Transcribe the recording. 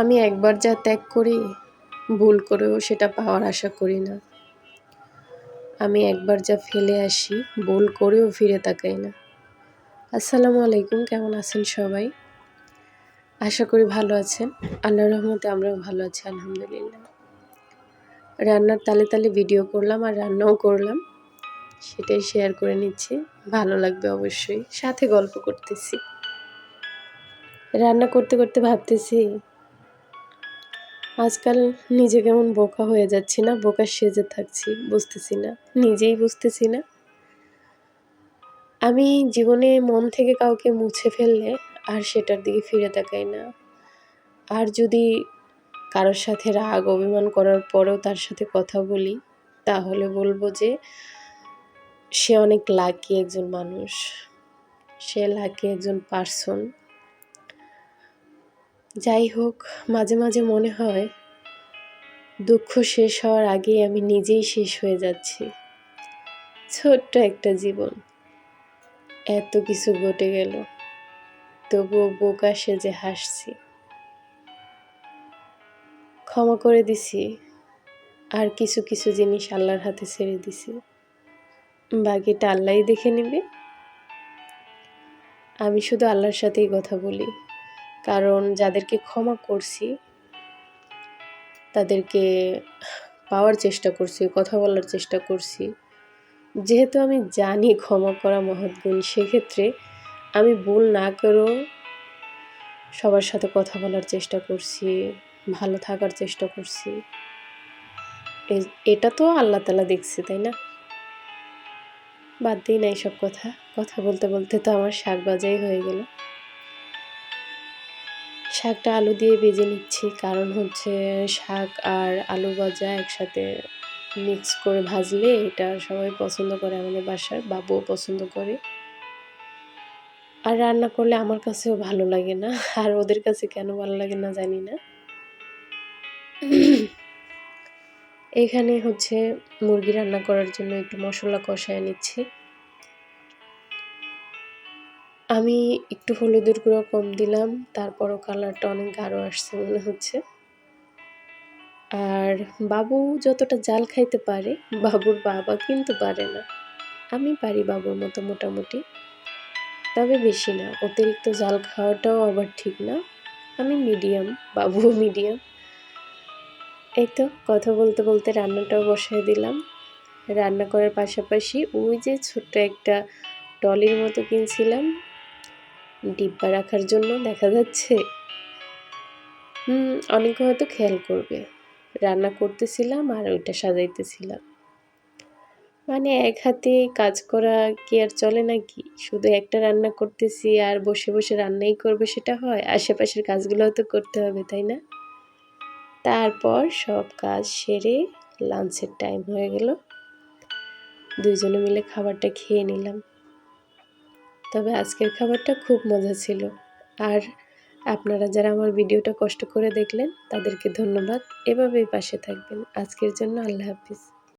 আমি একবার যা ত্যাগ করি, ভুল করেও সেটা পাওয়ার আশা করি না। আমি একবার যা ফেলে আসি, ভুল করেও ফিরে তাকাই না। আসসালামু আলাইকুম, কেমন আছেন সবাই? আশা করি ভালো আছেন। আল্লাহ রহমতে আমরাও ভালো আছি, আলহামদুলিল্লাহ। রান্নার তালে তালে ভিডিও করলাম আর রান্নাও করলাম। সেটাই শেয়ার করে নিচ্ছি। ভালো লাগবে অবশ্যই। সাথে গল্প করতেছি। রান্না করতে করতে ভাবতেছি আজকাল নিজে কেমন বোকা হয়ে যাচ্ছি না, বোকা সেজে থাকছি, বুঝতেছি না, নিজেই বুঝতেছি না। আমি জীবনে মন থেকে কাউকে মুছে ফেললে আর সেটার দিকে ফিরে তাকাই না। আর যদি কারোর সাথে রাগ, অভিমান করার পরেও তার সাথে কথা বলি, তাহলে বলব যে সে অনেক লাকি একজন মানুষ। সে লাকি একজন পার্সন যাই হোক, মাঝে মাঝে মনে হয় দুঃখ শেষ হওয়ার আগে আমি নিজেই শেষ হয়ে যাচ্ছি। ছোট্ট একটা জীবন। এত কিছু ঘটে গেল। তবুও বোকা সেজে হাসছি। ক্ষমা করে দিছি। আর কিছু কিছু জিনিস আল্লাহর হাতে ছেড়ে দিছি। বাকিটা আল্লাহই দেখে নেবে। আমি শুধু আল্লাহর সাথেই কথা বলি। কারণ যাদেরকে ক্ষমা করছি, তাদেরকে পাওয়ার চেষ্টা করছি, কথা বলার চেষ্টা করছি। যেহেতু আমি জানি ক্ষমা করা মহৎ গুণ, সেক্ষেত্রে আমি ভুল না করেও সবার সাথে কথা বলার চেষ্টা করছি, ভালো থাকার চেষ্টা করছি। এটা তো আল্লাহ তালা দেখছি, তাই না? বাদ দিই না এইসব কথা। কথা বলতে বলতে তো আমার শাক বাজাই হয়ে গেল। শাকটা আলু দিয়ে ভেজে নিচ্ছি। কারণ হচ্ছে শাক আর আলু ভাজা একসাথে মিক্স করে ভাজলে এটা সবাই পছন্দ করে, আমাদের বাসার বাবুও পছন্দ করে। আর রান্না করলে আমার কাছেও ভালো লাগে না। আর ওদের কাছে কেন ভালো লাগে না জানি না। এখানে হচ্ছে মুরগি রান্না করার জন্য একটু মশলা কষায় নিচ্ছি। আমি একটু হলুদের গুঁড়ো কম দিলাম, তারপরও কালারটা অনেক গাঢ় আসছে মনে হচ্ছে। আর বাবু যতটা জাল খাইতে পারে, বাবুর বাবা কিন্তু পারে না। আমি পারি বাবুর মতো মোটামুটি। তবে বেশি না, অতিরিক্ত জাল খাওয়াটাও আবার ঠিক না। আমি মিডিয়াম, বাবুও মিডিয়াম। এই তো, কথা বলতে বলতে রান্নাটাও বসাই দিলাম। রান্না করার পাশাপাশি ওই যে ছোট্ট একটা টলির মতো কিনছিলাম ডিব্বা রাখার জন্য দেখা যাচ্ছে। হুম, অনেকে হয়তো খেয়াল করবে। রান্না করতেছিলাম আর ওইটা সাজাইতেছিলাম। মানে এক হাতে কাজ করা কি আর চলে নাকি? শুধু একটা রান্না করতেছি আর বসে বসে রান্নাই করবে সেটা হয়? আশেপাশের কাজগুলো তো করতে হবে, তাই না? তারপর সব কাজ সেরে লাঞ্চের টাইম হয়ে গেল। দুইজনে মিলে খাবারটা খেয়ে নিলাম। তবে আজকের খাবারটা খুব মজা ছিল। আর আপনারা যারা আমার ভিডিওটা কষ্ট করে দেখলেন, তাদেরকে ধন্যবাদ। এভাবেই পাশে থাকবেন। আজকের জন্য আল্লাহ হাফিজ।